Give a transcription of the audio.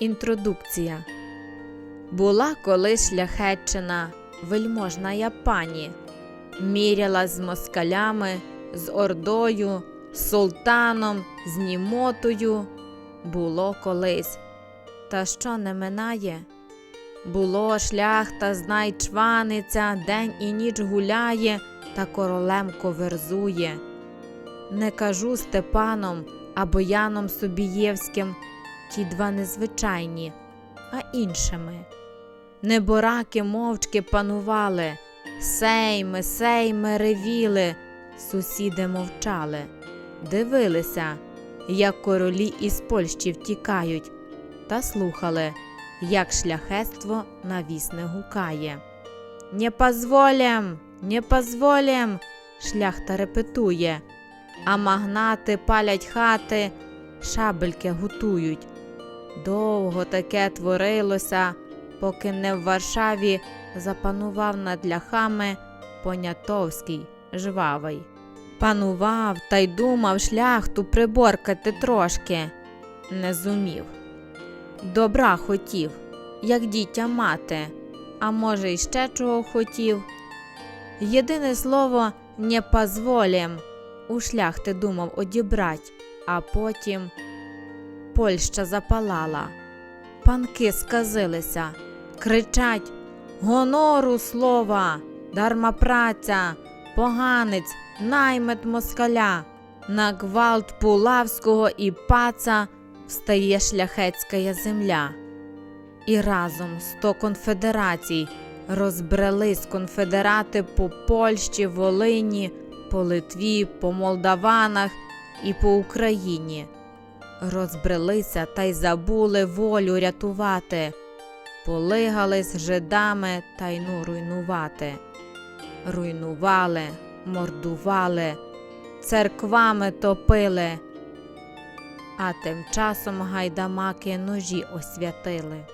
Інтродукція Була колись шляхетчина, вельможна я пані, міряла з москалями, з ордою, султаном, з німотою. Було колись, та що не минає? Було шляхта, знай чваниться, день і ніч гуляє та королем коверзує. Не кажу Степаном або Яном Собієвським, ті два незвичайні, а іншими. Небораки мовчки панували, сейми, сейми ревіли, сусіди мовчали, дивилися, як королі із Польщі втікають, та слухали, як шляхетство навісне гукає. Не позволям, не позволям, шляхта репетує, а магнати палять хати, шабельки гутують. Довго таке творилося, поки не в Варшаві запанував над ляхами Понятовський жвавий. Панував та й думав шляхту приборкати трошки, не зумів. Добра хотів, як дітя мати, а може, й ще чого хотів. Єдине слово не позволім у шляхти думав одібрать, а потім Польща запалала. Панки сказилися, кричать Гонору слова, дарма праця, поганець, наймет москаля. На гвалт Пулавського і паца встає шляхетська земля. І разом сто конфедерацій розбрелись конфедерати по Польщі, Волині, по Литві, по Молдаванах і по Україні. Розбрелися та й забули волю рятувати, полигались жидами та й ну руйнувати. Руйнували, мордували, церквами топили, а тим часом гайдамаки ножі освятили.